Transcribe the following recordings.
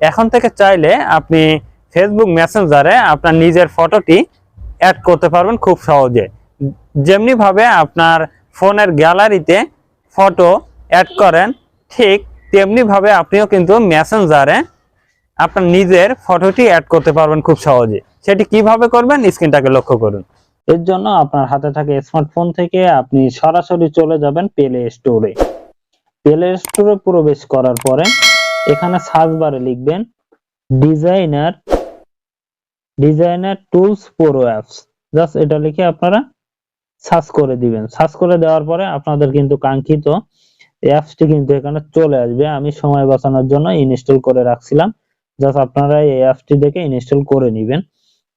এখন থেকে চাইলে আপনি ফেসবুক মেসেঞ্জারে আপনার নিজের ফটোটি অ্যাড করতে পারবেন খুব সহজে। যেমনি ভাবে আপনার ফোনের গ্যালারিতে ফটো অ্যাড করেন, ঠিক তেমনি ভাবে আপনিও কিন্তু মেসেঞ্জারে আপনার নিজের ফটোটি অ্যাড করতে পারবেন খুব সহজে। সেটি কীভাবে করবেন? স্ক্রিনটাকে লক্ষ্য করুন। এর জন্য আপনার হাতে থাকে স্মার্টফোন থেকে আপনি সরাসরি চলে যাবেন প্লে স্টোরে প্লে স্টোরে প্রবেশ করার পরে এখানে সার্চ বারে লিখবেন designer designer tools pro apps just এটা লিখে আপনারা সার্চ করে দিবেন। সার্চ করে দেওয়ার পরে আপনাদের কিন্তু কাঙ্ক্ষিত অ্যাপসটি কিন্তু এখানে চলে আসবে। আমি সময় বাঁচানোর জন্য ইনস্টল করে রাখছিলাম। জাস্ট আপনারা এই অ্যাপসটি দেখে ইনস্টল করে নেবেন।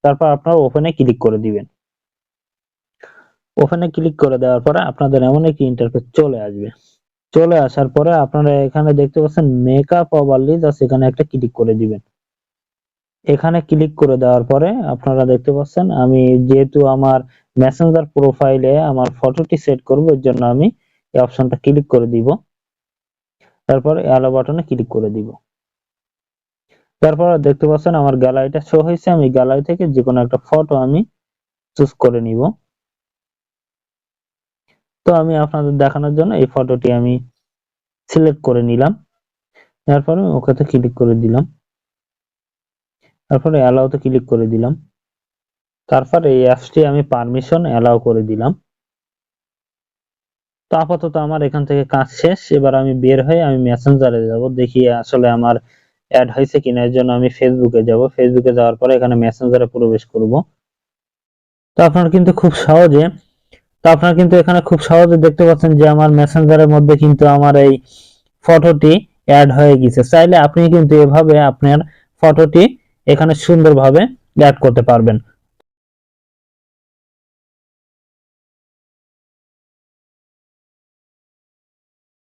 তারপর আপনারা ওপেনে ক্লিক করে দিবেন। ওপেনে ক্লিক করে দেওয়ার পরে আপনাদের এমন একটি ইন্টারফেস চলে আসবে। চলে আসার পরে আপনারা এখানে দেখতে পাচ্ছেন মেকআপ ওভারলি জাস্ট এখানে একটা ক্লিক করে দিবেন। এখানে ক্লিক করে দেওয়ার পরে আপনারা দেখতে পাচ্ছেন, আমি যেহেতু আমার মেসেঞ্জার প্রোফাইলে আমার ফটোটি সেট করব, এর জন্য আমি এই অপশনটা ক্লিক করে দিব। তারপর অ্যালো বাটনে ক্লিক করে দিব। তারপর দেখতে পাচ্ছেন আমার গ্যালারিটা শো হয়েছে, আমি গ্যালারি থেকে যে কোনো একটা ফটো আমি চুজ করে নিব। তো আমি আপনাদের দেখানোর জন্য এই ফটোটি আমি সিলেক্ট করে নিলাম। তারপরে ওকেতে ক্লিক করে দিলাম। তারপরে অ্যালাউতে ক্লিক করে দিলাম। তারপর এই অ্যাপসটি আমি পারমিশন অ্যালাউ করে দিলাম। তো আপাতত আমার এখান থেকে কাজ শেষ। এবার আমি বের হয়ে আমি মেসেঞ্জারে যাব। দেখি আসলে আমার অ্যাড হয়েছে কিনা। এর জন্য আমি ফেসবুকে যাব। ফেসবুকে যাওয়ার পরে এখানে মেসেঞ্জারে প্রবেশ করব। তো আপনারা কিন্তু খুব সহজে তো আপনারা কিন্তু এখানে খুব সহজে দেখতে পাচ্ছেন যে আমার মেসেঞ্জারের মধ্যে কিন্তু আমার এই ফটোটি অ্যাড হয়ে গেছে। চাইলে আপনি কিন্তু এভাবে আপনার ফটোটি এখানে সুন্দরভাবে অ্যাড করতে পারবেন।